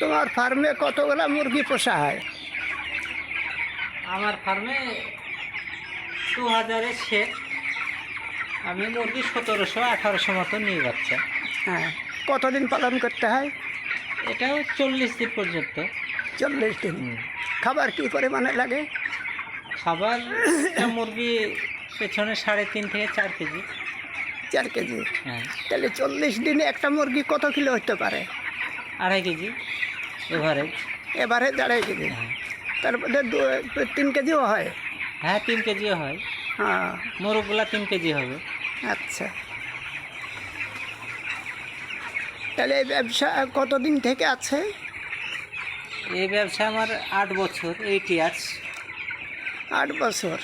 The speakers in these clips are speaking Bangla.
তোমার ফার্মে কতগুলো মুরগি পোষা হয়? আমার ফার্মে দু হাজারের শেষ। আমি মুরগি সতেরোশো আঠারোশো মতো নিয়ে বাচ্চা হ্যাঁ কতদিন পালন করতে হয়? এটাও চল্লিশ দিন পর্যন্ত। চল্লিশ দিন। খাবার কি পরিমাণে লাগে? খাবার মুরগি পেছনে সাড়ে তিন থেকে চার কেজি। চার কেজি? হ্যাঁ। তাহলে চল্লিশ দিনে একটা মুরগি কত কিলো হতে পারে? আড়াই কেজি। এভারেজ এবারে আড়াই কেজি। হ্যাঁ। তার দু তিন কেজিও হয়। হ্যাঁ তিন কেজিও হয়। হ্যাঁ। মোরগগুলা তিন কেজি হবে। আচ্ছা। তাহলে এই ব্যবসা কতদিন থেকে আছে? এই ব্যবসা আমার আট বছর এইট ইয়ার্স আট বছর।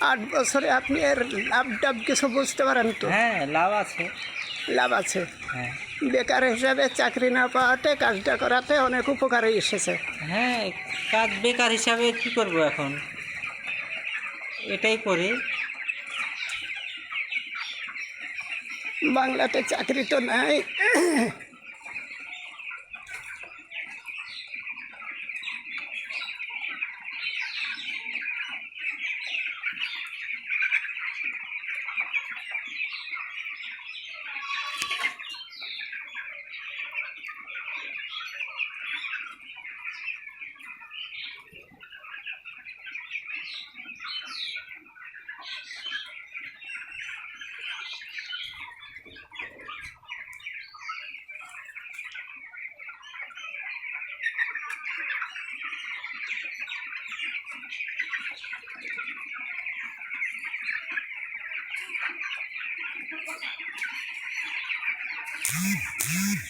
আট বছরে আপনি এর লাভ টাভ কিছু বুঝতে পারেন তো? হ্যাঁ লাভ আছে। লাভ আছে। হ্যাঁ। বেকার হিসাবে চাকরি না পাওয়াতে কাজটা করাতে অনেক উপকারে এসেছে। হ্যাঁ কাজ বেকার হিসাবে কি করব এখন? এটাই করি। বাংলাতে চাকরি তো নাই। Mm-hmm.